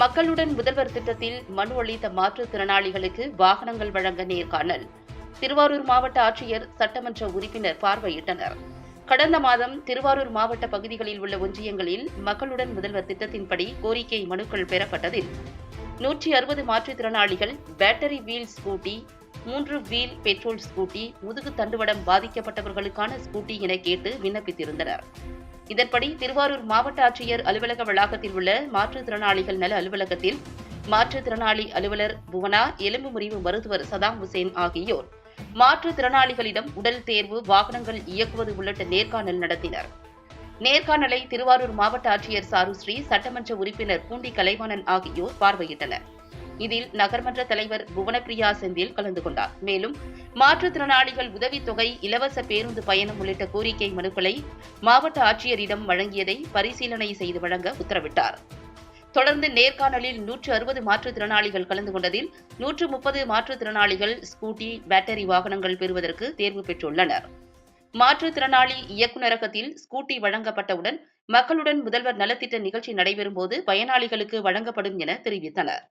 மக்களுடன் முதல்வர் திட்டத்தில் மனு அளித்த மாற்றுத்திறனாளிகளுக்கு வாகனங்கள் வழங்க நேர்காணல். திருவாரூர் மாவட்ட ஆட்சியர் சட்டமன்ற உறுப்பினர் பார்வையிட்டனர். கடந்த மாதம் திருவாரூர் மாவட்ட பகுதிகளில் உள்ள ஒன்றியங்களில் மக்களுடன் முதல்வர் திட்டத்தின்படி கோரிக்கை மனுக்கள் பெறப்பட்டதில் நூற்றி அறுபது மாற்றுத்திறனாளிகள் பேட்டரி வீல் ஸ்கூட்டி மூன்று வீல் பெட்ரோல் ஸ்கூட்டி முதுகு தண்டுவடம் பாதிக்கப்பட்டவர்களுக்கான ஸ்கூட்டி என கேட்டு விண்ணப்பித்திருந்தனர். இதன்படி திருவாரூர் மாவட்ட ஆட்சியர் அலுவலக வளாகத்தில் உள்ள மாற்றுத்திறனாளிகள் நல அலுவலகத்தில் மாற்றுத்திறனாளி அலுவலர் புவனா எலும்பு முறிவு மருத்துவர் சதாம் ஹுசேன் ஆகியோர் மாற்றுத்திறனாளிகளிடம் உடல் தேர்வு வாகனங்கள் இயக்குவது உள்ளிட்ட நேர்காணல் நடத்தினர். நேர்காணலை திருவாரூர் மாவட்ட ஆட்சியர் சாருஸ்ரீ சட்டமன்ற உறுப்பினர் பூண்டி கலைவாணன் ஆகியோர் பார்வையிட்டனர். இதில் நகர்மன்ற தலைவர் புவனப்பிரியா செந்தில் கலந்து கொண்டார். மேலும் மாற்றுத்திறனாளிகள் உதவித்தொகை இலவச பேருந்து பயணம் உள்ளிட்ட கோரிக்கை மனுக்களை மாவட்ட ஆட்சியரிடம் வழங்கியதை பரிசீலனை செய்து வழங்க உத்தரவிட்டார். தொடர்ந்து நேர்காணலில் நூற்று அறுபது மாற்றுத்திறனாளிகள் கலந்து கொண்டதில் நூற்று முப்பது மாற்றுத்திறனாளிகள் ஸ்கூட்டி பேட்டரி வாகனங்கள் பெறுவதற்கு தேர்வு பெற்றுள்ளனர். மாற்றுத்திறனாளி இயக்குநரகத்தில் ஸ்கூட்டி வழங்கப்பட்டவுடன் மக்களுடன் முதல்வர் நலத்திட்ட நிகழ்ச்சி நடைபெறும்போது பயனாளிகளுக்கு வழங்கப்படும் என தெரிவித்தனர்.